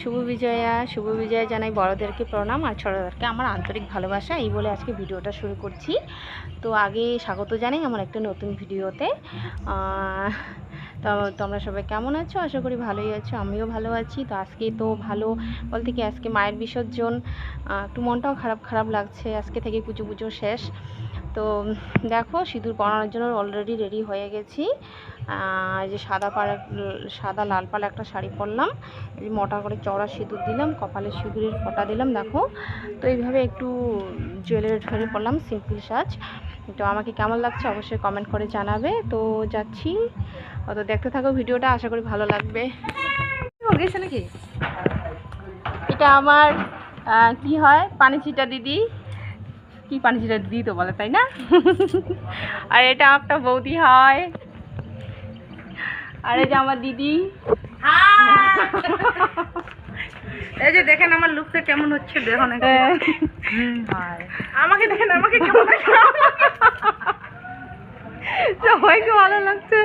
শুভ বিজয়া শুভ বিজয়া জানাই বড়দেরকে প্রণাম আর ছোটদেরকে আমার আন্তরিক ভালোবাসা। এই বলে আজকে ভিডিওটা শুরু করছি। তো আগে স্বাগত জানাই আমার একটা নতুন ভিডিওতে। তোমরা সবাই কেমন আছো? আশা করি ভালোই আছো, আমিও ভালো আছি। তো আজকে তো ভালো বলতে কি, আজকে মায়ের বিসর্জন। একটু মনটাও খারাপ খারাপ লাগছে। আজকে থেকে পুজো পুজো শেষ। তো দেখো সিঁদুর পরানোর জন্য অলরেডি রেডি হয়ে গেছি। যে সাদা পাড়, সাদা লাল পাড় একটা শাড়ি পরলাম। এই মোটা করে চওড়া সিঁদুর দিলাম, কপালে সিঁদুরের ফোঁটা দিলাম, দেখো। তো এইভাবে একটু জুয়েলারি ঠুয়েলারি পরলাম সিম্পল সাজ। তো আমাকে কেমন লাগছে অবশ্যই কমেন্ট করে জানাবে। তো যাচ্ছি। তো দেখতে থাকো ভিডিওটা, আশা করি ভালো লাগবে। গেছে নাকি এটা আমার কি হয়? পানি ছিটা দিদি। কি পানি ছিটা দিদি তো বলে তাই না? আর এটা একটা বৌদি হয়। আর এই যে আমার দিদি। এই যে দেখেন আমার লুকটা কেমন হচ্ছে দেখুন। আমাকে দেখেন আমাকে কেমন সবাইকে ভালো লাগছে?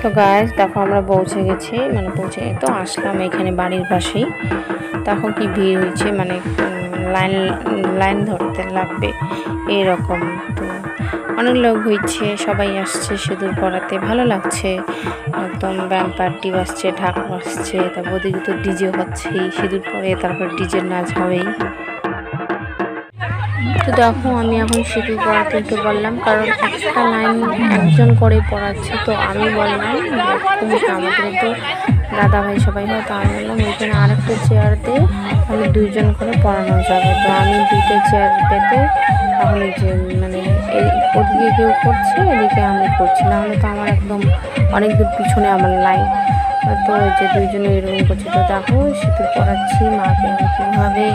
তো গাছ দেখো আমরা পৌঁছে গেছি মানে পৌঁছে তো আসলাম এখানে বাড়ির পাশেই। দেখো কি ভিড় হয়েছে মানে লাইন লাইন ধরতে লাগবে, এরকম তো। অনেক লোক হয়েছে, সবাই আসছে সিঁদুর পরাতে, ভালো লাগছে। একদম ব্যান্ড পার্টি বাজছে, ঢাক বাজছে, তারপর ওদিকে তো ডিজে হচ্ছেই, সিঁদুর পরে তারপর ডিজের নাচ হবেই। তো দেখো, আমি এখন সিঁদুর পড়াতে উঠে বললাম, কারণ একটা লাইন একজন করে পড়াচ্ছে, তো আমি বললাম তো আমাদের তো দাদা ভাই সবাই হয়, তো আমি বললাম এখানে আরেকটা চেয়ার দিয়ে আমি দুইজন করে পড়ানো যাবে। তো আমি দুইটা চেয়ার পেতে এখন যে মানে ওদিকে কেউ করছে, এদিকে আমি করছি না হলে তো আমার একদম অনেক দূর পিছনে আমার লাইন তো যে দুইজনে এরকম করছে, তো দেখো সিঁদুর পড়াচ্ছি, মাকে আমি কীভাবে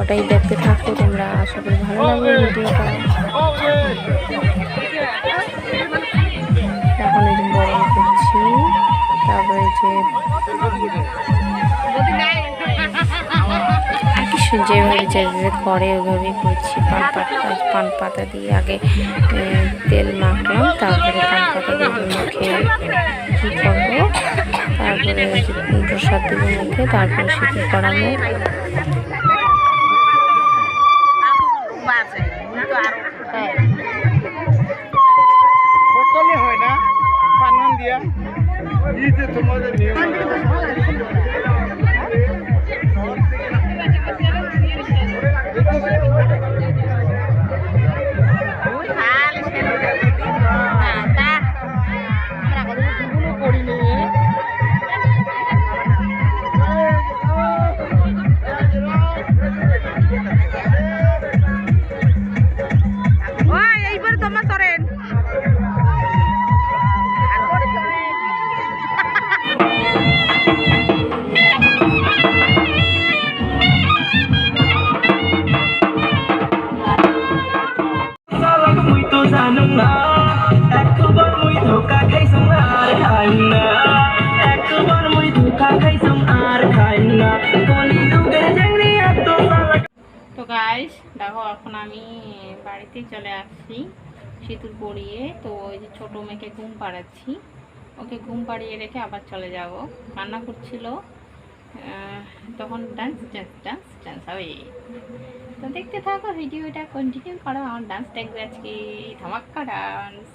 ওটাই দেখতে থাকো তোমরা আশা করি ভালো লাগবে ভিডিওটা। এখন এই যে গরম করছি তারপরে যে যেভাবে যেভাবে করে ওইভাবেই করছি। পান পাতা পান পাতা দিয়ে আগে তেল মাখলাম তারপরে পান পাতা দিয়ে মুখে কী করব? তারপরে প্রসাদ দেবো মুখে তারপরে সেটি করাবো। এই যে তো গাইস দেখো, এখন আমি বাড়িতে চলে আসছি সিঁদুর পরিয়ে। তো ওই যে ছোটো মেয়েকে ঘুম পাড়াচ্ছি। ওকে ঘুম পাড়িয়ে রেখে আবার চলে যাব। কান্না করছিল। তখন ডান্স ডান্স ডান্স ডান্স হবে তো দেখতে থাকো ভিডিওটা কন্টিনিউ করো আমার ডান্স দেখবে আজকে ধামাক্কা ডান্স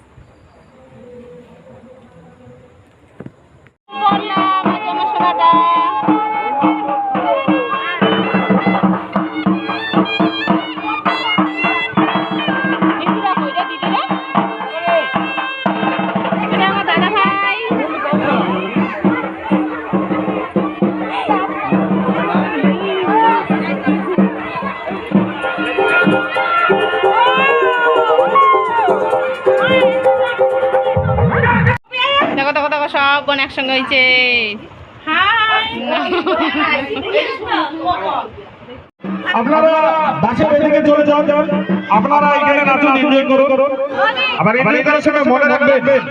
সব বোন একসঙ্গে হয়েছে আপনারা বাসে বেদিকে চলে যান। আপনারা এখানে নাচুন এনজয় করুন। আবার এনজয় করার সময় মনে রাখবেন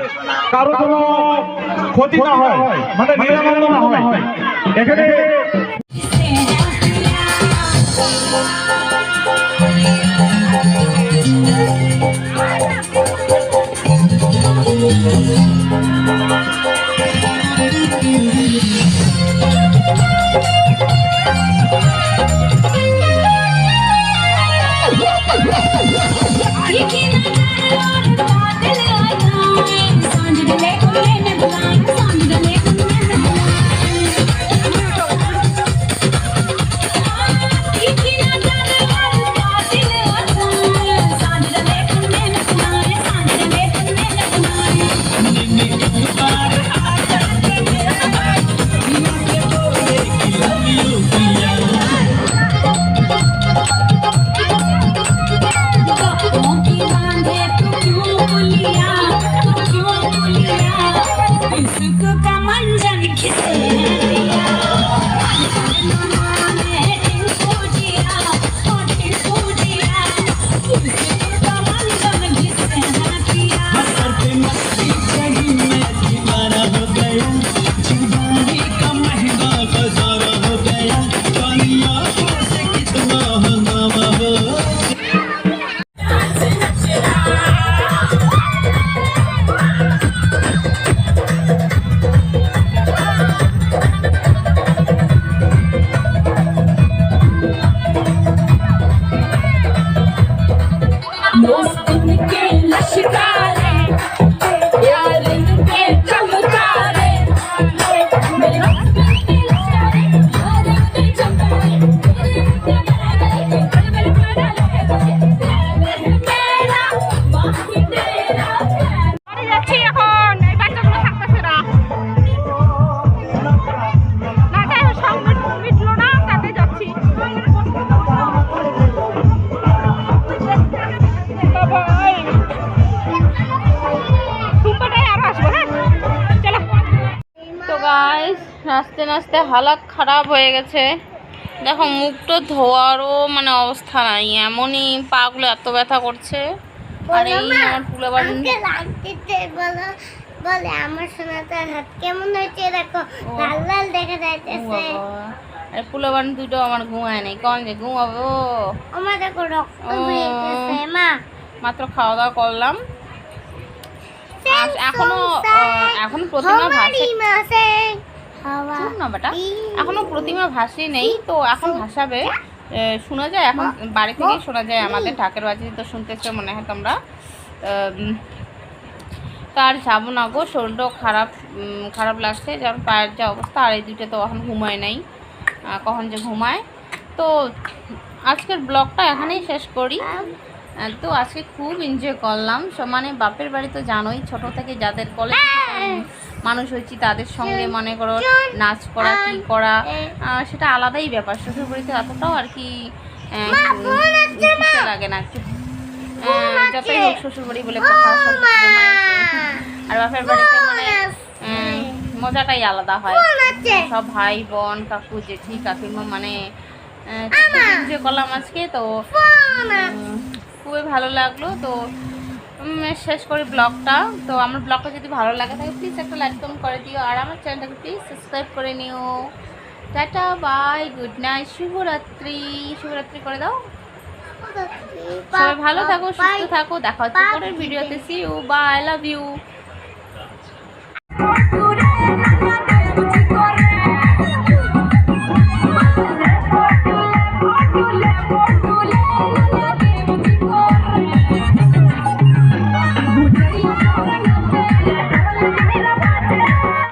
কারও কোনো ক্ষতি না হয় মানে নিরানন্দ না হয়। এখানে Chicken. Não গাইস নাচতে নাচতে হালাত খারাপ হয়ে গেছে। দেখো মুখটা ধোয়ারও মানে অবস্থা নাই এমনই পাগুলো এত ব্যথা করছে। আর এই আমার বলো আমার সোনাটার হাত কেমন হয়েছে দেখো লাল লাল দেখা যাইতেছে। আরে দুটো আমার ঘুমায় নেই কন যে ঘুমাবো? আমার দেখো রক্ত ও। বেরিয়েছে মা। মাত্র খাওয়া দাওয়া করলাম। এখনও প্রতিমা ভাসে না বেটা। এখনও প্রতিমা ভাসি নেই তো এখন ভাসাবে। শোনা যায় এখন বাড়ি থেকেই শোনা যায় আমাদের ঢাকের বাজি তো শুনতেছে মনে হয় তোমরা। উম, তো আর যাব না গো শরীরটাও খারাপ খারাপ লাগছে। যেমন পায়ের যা অবস্থা আর এই দুটো তো এখন ঘুমায় নাই। কখন যে ঘুমায়। তো আজকের ব্লগটা এখানেই শেষ করি। আহ, তো আজকে খুব এনজয় করলাম। মানে বাপের বাড়ি তো জানোই ছোট থেকে যাদের কলেজ মানুষ হয়েছি তাদের সঙ্গে মনে করো নাচ করা কি করা সেটা আলাদাই ব্যাপার। শ্বশুর বাড়িতে এতটাও আর কি লাগে না যতই হোক শ্বশুর বাড়ি বলে কথা আর বাপের বাড়িতে মানে মজাটাই আলাদা হয়। সব ভাই বোন কাকু জেঠি কাকিমা মানে এনজয় করলাম আজকে তো খুবই ভালো লাগল। তো শেষ করি ব্লগটা। তো আমার ব্লগটা যদি ভালো লাগে থাকে প্লিজ একটা লাইক কমেন্ট করে দিও। আর আমার চ্যানেলটাকে প্লিজ সাবস্ক্রাইব করে নিও। টাটা বাই গুড নাইট শুভরাত্রি। শুভরাত্রি করে দাও। সবাই ভালো থাকো সুস্থ থাকো। দেখা হচ্ছে পরের ভিডিওতে see you bye love you